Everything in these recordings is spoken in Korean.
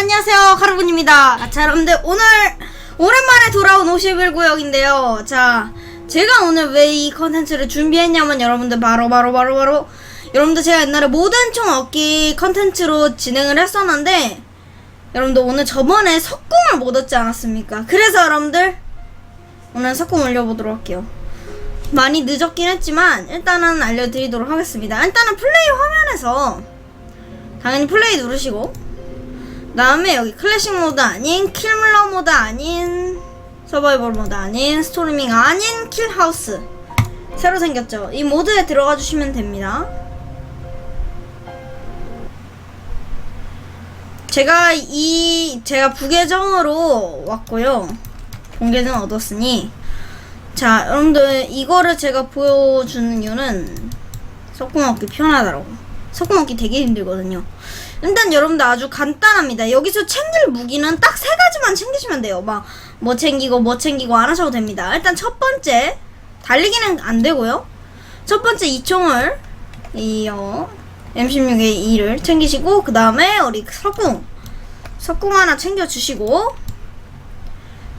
안녕하세요. 카르본입니다. 자 여러분들 오늘 오랜만에 돌아온 51구역인데요. 자 제가 오늘 왜 이 컨텐츠를 준비했냐면 여러분들 바로 바로 바로 바로 여러분들 제가 옛날에 모든 총 얻기 컨텐츠로 진행을 했었는데 여러분들 오늘 저번에 석궁을 못 얻지 않았습니까? 그래서 여러분들 오늘 석궁 올려보도록 할게요. 많이 늦었긴 했지만 일단은 알려드리도록 하겠습니다. 일단은 플레이 화면에서 당연히 플레이 누르시고 다음에 여기 클래식 모드 아닌 킬러 모드 아닌 서바이벌 모드 아닌 스토리밍 아닌 킬하우스 새로 생겼죠. 이 모드에 들어가 주시면 됩니다. 제가 이 제가 부계정으로 왔고요. 본계정 얻었으니. 자 여러분들 이거를 제가 보여주는 이유는 편하더라고. 석궁 얻기 되게 힘들거든요 일단 여러분들 아주 간단합니다. 여기서 챙길 무기는 딱 세 가지만 챙기시면 돼요. 막 뭐 챙기고 뭐 챙기고 안 하셔도 됩니다. 일단 첫 번째 달리기는 안 되고요. 첫 번째 이 총을 이 어, M16의 2를 챙기시고 그 다음에 우리 석궁. 석궁 하나 챙겨주시고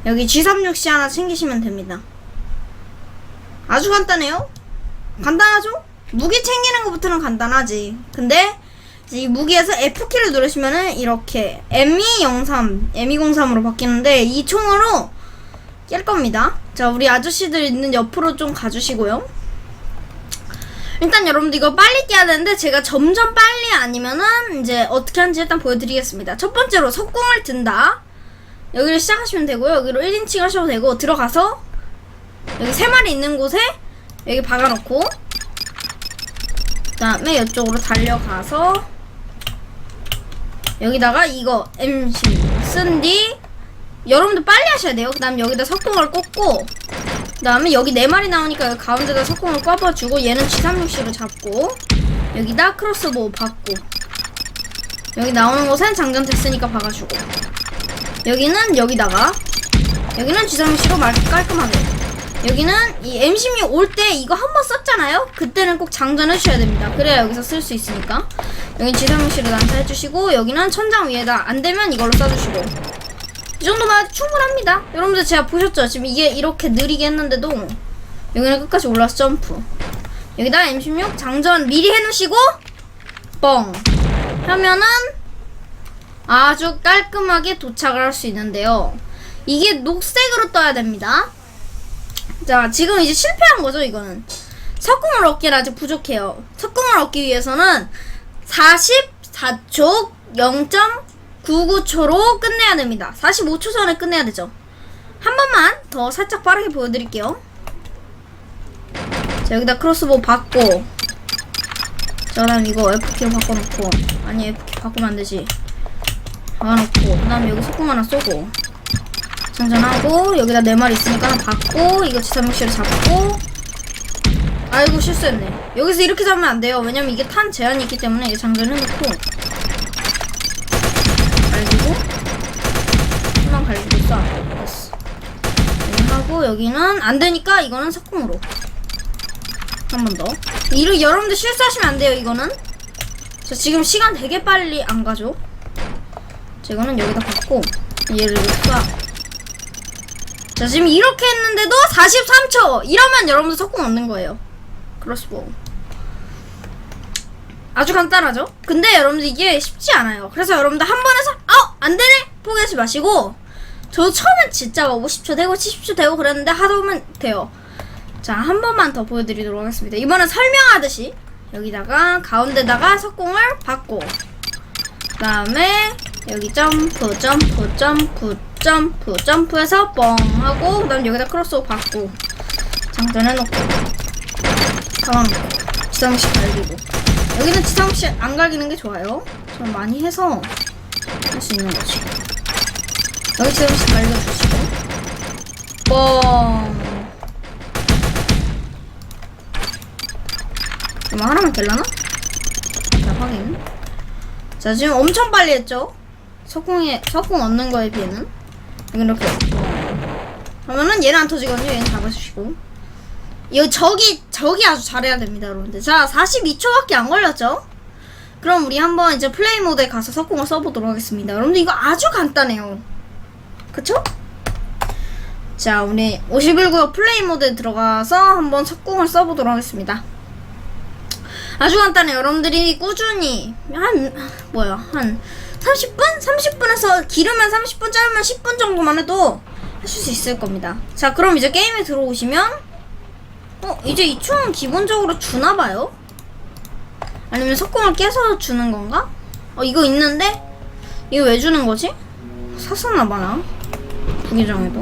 여기 G36C 하나 챙기시면 됩니다. 아주 간단해요. 간단하죠? 무기 챙기는 것부터는 간단하지. 근데 이 무기에서 F키를 누르시면은 이렇게 M203, M203으로 바뀌는데 이 총으로 깰 겁니다. 자 우리 아저씨들 있는 옆으로 좀 가주시고요. 일단 여러분들 이거 빨리 깨야 되는데 제가 점점 빨리 아니면은 이제 어떻게 하는지 일단 보여드리겠습니다. 첫 번째로 석궁을 든다. 여기를 시작하시면 되고요. 여기로 1인칭 하셔도 되고 들어가서 여기 세 마리 있는 곳에 여기 박아놓고 그 다음에 이쪽으로 달려가서 여기다가 이거 MC 쓴뒤 여러분들 빨리 하셔야 돼요. 그 다음 여기다 석궁을 꽂고 그 다음에 여기 네 마리 나오니까 가운데다 석궁을 꽂아주고 얘는 G36C로 잡고 여기다 크로스보우 받고 여기 나오는 곳엔 장전 됐으니까 박아주고 여기는 여기다가 여기는 G36C로 말 깔끔하게 여기는 이 M16 올 때 이거 한 번 썼잖아요? 그때는 꼭 장전해 주셔야 됩니다. 그래야 여기서 쓸 수 있으니까. 여기 지상실을 난타해 주시고 여기는 천장 위에다 안 되면 이걸로 써주시고 이 해도 충분합니다. 여러분들 제가 보셨죠? 지금 이게 이렇게 느리게 했는데도 여기는 끝까지 올라서 점프. 여기다 M16 장전 미리 해놓으시고 뻥 하면은 아주 깔끔하게 도착을 할 수 있는데요. 이게 녹색으로 떠야 됩니다. 자, 지금 이제 실패한 거죠, 이거는. 석궁을 얻기는 아직 부족해요. 석궁을 얻기 위해서는 44초 0.99초로 끝내야 됩니다. 45초 전에 끝내야 되죠. 한 번만 더 살짝 빠르게 보여드릴게요. 자, 여기다 크로스보 받고. 자, 그다음 이거 F키로 바꿔놓고. 아니, F키 바꾸면 안 되지. 박아놓고. 그 다음에 여기 석궁 하나 쏘고. 장전하고 여기다 네 마리 있으니까 하나 받고 이거 지사무실을 잡고. 아이고 실수했네. 여기서 이렇게 잡으면 안 돼요. 왜냐면 이게 탄 제한이 있기 때문에 이게 장전해놓고. 갈기고 하나 갈기고 쏴 됐어. 여기 하고 여기는 안 되니까 이거는 석궁으로. 한 번 더. 이러 여러분들 실수하시면 안 돼요 이거는. 저 지금 시간 되게 빨리 안 가죠? 자 이거는 여기다 받고 얘를 쏴 자 지금 이렇게 했는데도 43초! 이러면 여러분들 석궁 얻는 거예요. 크로스보우 아주 간단하죠? 근데 여러분들 이게 쉽지 않아요. 그래서 여러분들 한 번에서 아 안되네? 포기하지 마시고. 저도 처음엔 진짜 50초 되고 70초 되고 그랬는데 하다 보면 돼요. 자 한 번만 더 보여드리도록 하겠습니다. 이번엔 설명하듯이 여기다가 가운데다가 석궁을 받고. 그 다음에 여기 점프 점프 점프 점프 점프해서 뻥 하고 그 다음 여기다 크로스오버 받고 장전해놓고. 잡아놓고 지상식 갈기고. 여기는 지상식 안 갈기는 게 좋아요. 좀 많이 해서 할 수 있는 거지. 여기 지상식 갈겨주시고. 뻥. 이거 하나만 될라나? 자 확인. 자 지금 엄청 빨리 했죠? 석궁에 석궁 얻는 거에 비해는 이렇게 하면은 얘는 안 터지거든요 얘는 잡아주시고 이거 저기 저기 아주 잘해야 됩니다 여러분들 자 42초밖에 안 걸렸죠 그럼 우리 한번 이제 플레이 모드에 가서 석궁을 써보도록 하겠습니다. 여러분들 이거 아주 간단해요. 그쵸? 자, 우리 51구역 플레이 모드에 들어가서 한번 석궁을 써보도록 하겠습니다. 아주 간단해요. 여러분들이 꾸준히 한 뭐야 한 30분? 30분에서 길으면 30분, 짧으면 10분 정도만 해도 하실 수 있을 겁니다. 자, 그럼 이제 게임에 들어오시면 어 이제 이 총은 기본적으로 주나 봐요. 아니면 석궁을 깨서 주는 건가? 어 이거 있는데 이거 왜 주는 거지? 샀었나 봐 나 부기정에도.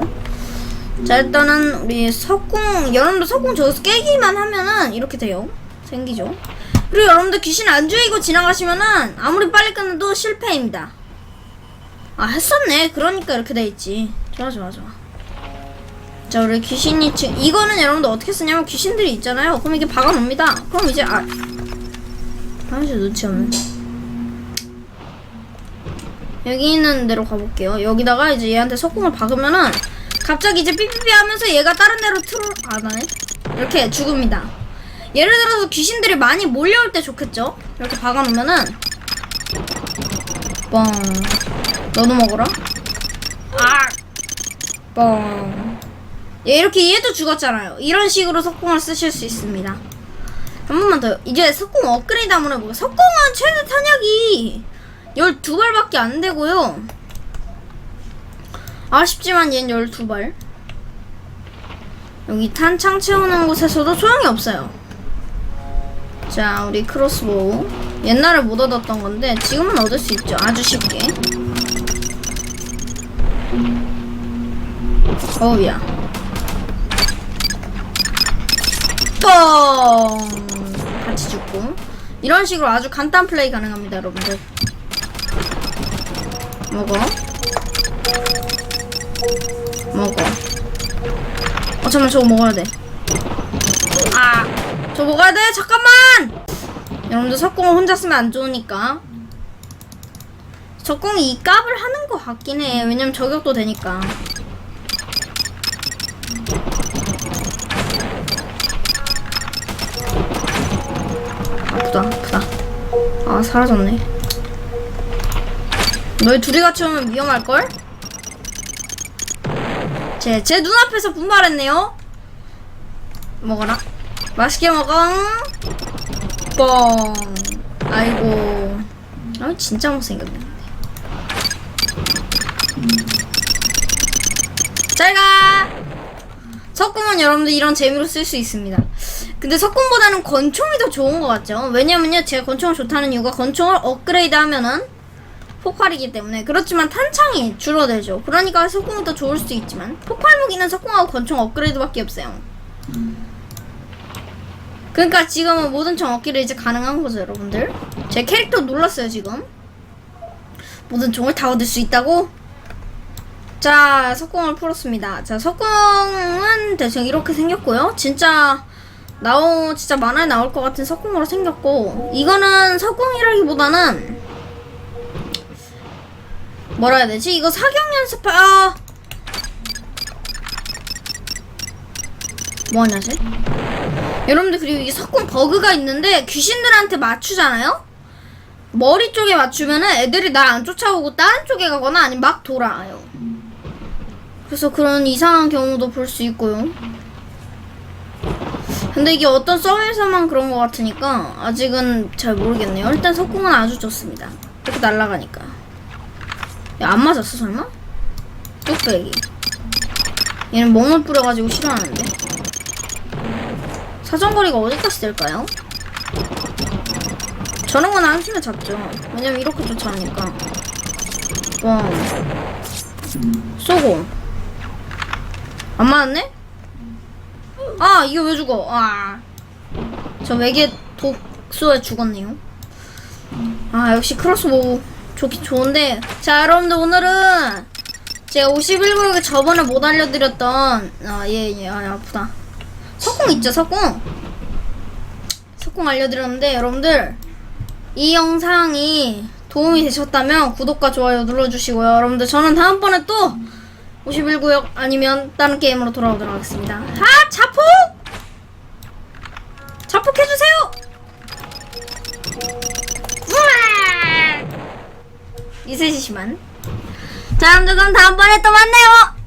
자 일단은 우리 석궁 여러분들 석궁 저기서 깨기만 하면은 이렇게 돼요 생기죠 그리고 여러분들 귀신 안 죽이고 지나가시면은 아무리 빨리 끝내도 실패입니다. 아 했었네. 그러니까 이렇게 돼 있지. 좋아 좋아 좋아 자 우리 귀신이 지금 이거는 여러분들 어떻게 쓰냐면 귀신들이 있잖아요. 그럼 이게 박아놓습니다. 그럼 이제 아. 아저씨 눈치 없네. 여기 있는 데로 가볼게요. 여기다가 이제 얘한테 석궁을 박으면은 갑자기 이제 삐삐삐 하면서 얘가 다른 데로 틀어 아 나네? 이렇게 죽습니다 예를 들어서 귀신들이 많이 몰려올 때 좋겠죠? 이렇게 박아놓으면은. 뻥. 너도 먹어라. 아뻥. 얘 이렇게 얘도 죽었잖아요. 이런 식으로 석궁을 쓰실 수 있습니다. 한 번만 더. 이제 석궁 업그레이드 한번 해볼게요. 석궁은 최대 탄약이 12발밖에 안 되고요. 아쉽지만 얘는 12발. 여기 탄창 채우는 곳에서도 소용이 없어요. 자, 우리 크로스보우. 옛날에 못 얻었던 건데 지금은 얻을 수 있죠. 아주 쉽게. 어우야. 뻥! 같이 죽고. 이런 식으로 아주 간단 플레이 가능합니다, 여러분들. 먹어. 먹어. 어, 잠깐만, 저거 먹어야 돼. 아, 저거 먹어야 돼? 잠깐만! 여러분들 석궁을 혼자 쓰면 안 좋으니까. 석궁이 이 값을 하는 것 같긴 해. 왜냐면 저격도 되니까. 아프다, 아프다. 아, 사라졌네. 너희 둘이 같이 오면 위험할걸? 제, 제 눈앞에서 분발했네요. 먹어라. 맛있게 먹어. 뻥. 아이고. 아, 진짜 못생겼네. 잘 가! 석궁은 여러분들 이런 재미로 쓸 수 있습니다. 근데 석궁보다는 권총이 더 좋은 것 같죠? 왜냐면요, 제가 권총을 좋다는 이유가 권총을 업그레이드 하면은 폭발이기 때문에 그렇지만 탄창이 줄어들죠. 그러니까 석궁이 더 좋을 수도 있지만 폭발 무기는 석궁하고 권총 업그레이드밖에 없어요. 그러니까 지금은 모든 총 업그레이드 가능한 거죠, 여러분들. 제 캐릭터 놀랐어요 지금. 모든 총을 다 얻을 수 있다고? 자, 석궁을 풀었습니다. 자, 석궁은 대충 이렇게 생겼고요. 진짜 나오 진짜 만화에 나올 것 같은 석궁으로 생겼고 이거는 석궁이라기보다는 뭐라 해야 되지? 이거 사격 연습할 아 뭐하냐 쟤? 여러분들 그리고 이게 석궁 버그가 있는데 귀신들한테 맞추잖아요? 머리 쪽에 맞추면은 애들이 날 안 쫓아오고 다른 쪽에 가거나 아니면 막 돌아와요. 그래서 그런 이상한 경우도 볼 수 있고요. 근데 이게 어떤 썰에서만 그런 것 같으니까 아직은 잘 모르겠네요. 일단 석궁은 아주 좋습니다. 이렇게 날아가니까. 야, 안 맞았어, 설마? 뚝배기. 얘는 멍을 뿌려가지고 싫어하는데. 사정거리가 어디까지 될까요? 저런 건 한숨에 잡죠. 왜냐면 이렇게 쫓아오니까. 뻥. 쏘고. 안 맞았네? 아, 이거 왜 죽어? 아. 저 외계 독소에 죽었네요. 아, 역시 크로스보우. 좋긴 좋은데. 자, 여러분들 오늘은 제가 51구역에 저번에 못 알려드렸던, 아, 예, 예, 아, 아프다. 석궁 있죠, 석궁? 석궁 알려드렸는데, 여러분들, 이 영상이 도움이 되셨다면 구독과 좋아요 눌러주시고요. 여러분들, 저는 다음번에 또 51구역 아니면 다른 게임으로 돌아오도록 하겠습니다. 아, 자폭! 자폭해주세요! 우와! 있으시지만 자 여러분들 그럼 다음번에 또 만나요